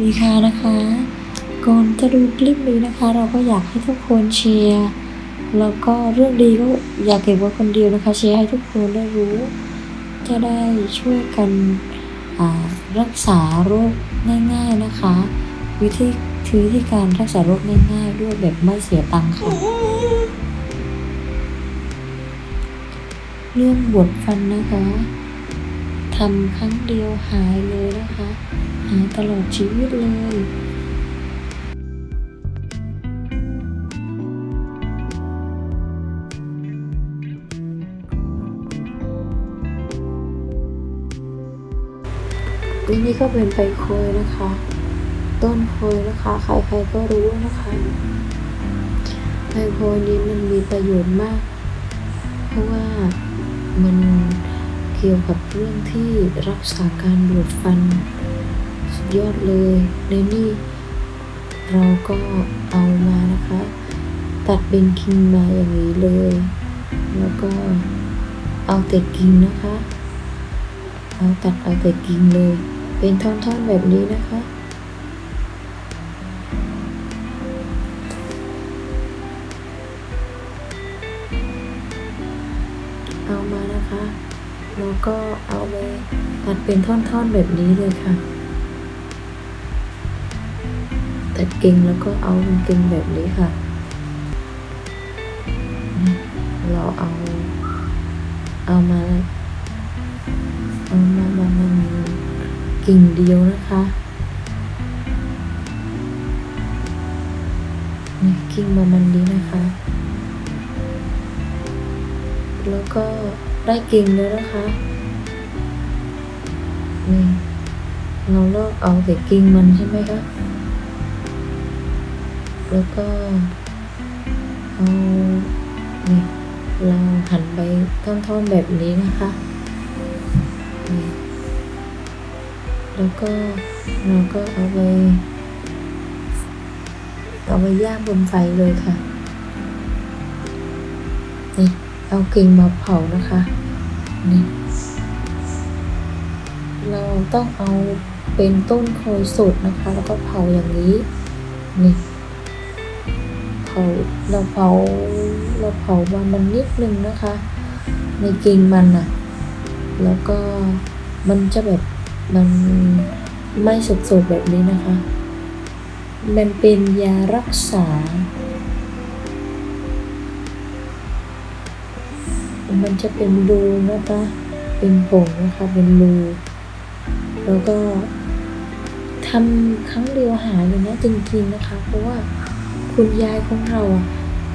ดีค่ะนะคะก่อนจะดูคลิปนี้นะคะ เราก็อยากให้ทุกคนเชียร์แล้วก็เรื่องดีก็อยากเก็บไว้คนเดียวนะคะเชียร์ให้ทุกคนได้รู้ จะได้ช่วยกันรักษาโรคง่าย ๆนะคะ วิธีวิธีการรักษาโรคง่าย ๆ ด้วยแบบไม่เสียตังค์ค่ะ เรื่องบวดฟันนะคะทำครั้งเดียวหายเลยนะคะหาย ตลอดชีวิตเลยอันนี้ก็เป็นใบโคยนะคะ ต้นโคยนะคะ ใครๆก็รู้นะคะใบโคยนี้มันมีประโยชน์มาก เพราะว่ามันเกี่ยวกับเรื่องที่รักษาการบวดฟัน สุดยอดเลยในนี่เราก็เอามานะคะ ตัดเป็นกิ่งมาอย่างนี้เลย แล้วก็เอาแต่กิ่งนะคะ เอาตัดเอาแต่กิ่งเลย เป็นท่อนๆแบบนี้นะคะเอามานะคะ แล้วก็เอาไปตัดเป็นท่อนๆแบบนี้เลยค่ะ ตัดกิ่งแล้วก็เอาเป็นกิ่งแบบนี้ค่ะ เราเอา เอามาเอามามามันกิ่งเดียวนะคะนี่กิ่งมามันนี้นะคะ แล้วก็ได้กิ่งแล้วนะคะนี่เราเลิกเอาแต่กิ่งมันใช่ไหมคะ แล้วก็เอานี่เราหันไปท่อนๆแบบนี้นะคะแล้วก็เราก็เอาไปเอาไปย่างบนไฟเลยค่ะนี่เอากิ่งมาเผานะคะนี่เราต้องเอาเป็นต้นโคยสดนะคะ แล้วก็เผาอย่างนี้นี่าเราเผาเราเผามามันนิดนึงนะคะ ในกิ่งมันอะแล้วก็มันจะแบบมันไม่สดๆแบบนี้นะคะ มันเป็นยารักษา มันจะเป็นรูนะคะเป็นผงนะคะเป็นรูแล้วก็ทำครั้งเดียวหายเลยนะจริงๆนะคะ เพราะว่า คุณยายของเรา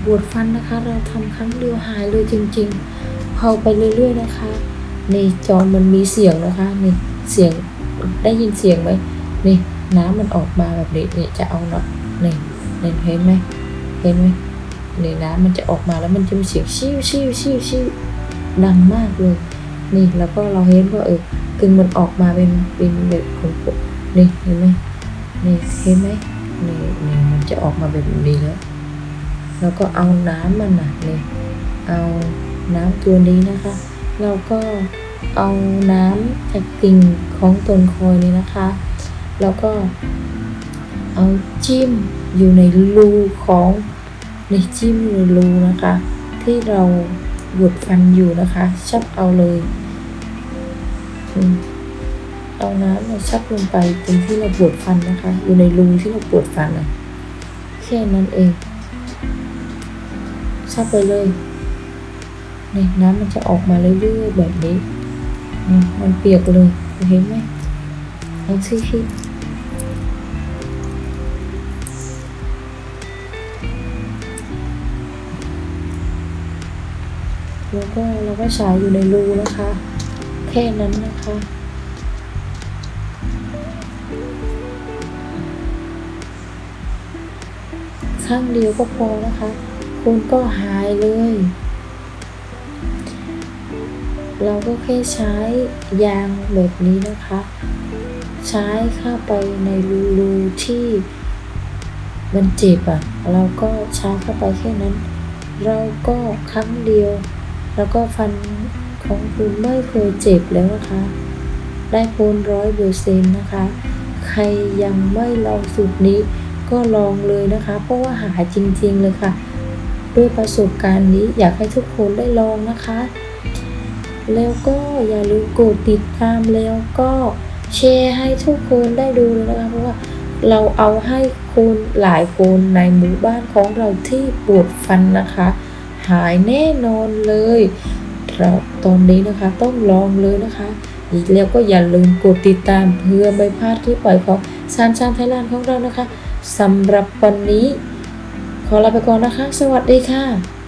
บวดฟันนะคะ เราทำครั้งเดียวหายเลยจริงๆเผาไปเรื่อยๆนะคะ ในจอมันมีเสียงนะคะนี่เสียงได้ยินเสียงไหมนี่น้ำมันออกมาแบบนี้นี่จะเอาเนาะนี่นี่เห็นไหมเห็นไหมนี่น้ำมันจะออกมาแล้วมันจะมีเสียงชิวชิวชิวชิวดังมากเลย นี่แล้วก็เราเห็นว่าเออกึ่งมันออกมาเป็นเป็นแบบของนี่เห็นไหมนี่เห็นไหม นี่นี่มันจะออกมาแบบนี้แล้ว แล้วก็เอาน้ำมันน่ะนี่เอาน้ำตัวนี้นะคะ เราก็เอาน้ำจากกิ่งของต้นคอยนี้นะคะ แล้วก็เอาจิ้มอยู่ในรูของในจิ้มในรูนะคะ ที่เราบวดฟันอยู่นะคะชับเอาเลย เอาน้ำเนี่ยชับลงไปตรงที่เราปวดฟันนะคะ อยู่ในรูที่เราปวดฟันอะแค่นั้นเองชับไปเลยนี่น้ำมันจะออกมาเรื่อยๆแบบนี้นี่มันเปียกเลยเห็นไหมลองซิคิแล้วก็เราก็ฉายอยู่ในรูนะคะ แค่นั้นนะคะ ข้างเดียวก็พอนะคะ คุณก็หายเลย เราก็แค่ใช้ยางแบบนี้นะคะ ใช้เข้าไปในรูรูที่มันเจ็บอะ่ะ เราก็ใช้เข้าไปแค่นั้น เราก็ครั้งเดียว แล้วก็ฟันของคุณไม่เคยเจ็บแล้วนะคะ ได้พ้นร้อยเปอร์เซ็นต์นะคะ ใครยังไม่ลองสูตรนี้ ก็ลองเลยนะคะ เพราะว่าหายจริงๆเลยค่ะ ด้วยประสบการณ์นี้อยากให้ทุกคนได้ลองนะคะ แล้วก็อย่าลืมกดติดตามแล้วก็แชร์ให้ทุกคนได้ดูนะคะเพราะว่าเราเอาให้คนหลายคนในหมู่บ้านของเราที่ปวดฟันนะคะ หายแน่นอนเลยเราตอนนี้นะคะต้องลองเลยนะคะ แล้วก็อย่าลืมกดติดตามเพื่อไม่พลาดที่ปล่อยของสามชามไทยแลนด์ของเรานะคะ สำหรับวันนี้ ขอลาไปก่อนนะคะ สวัสดีค่ะ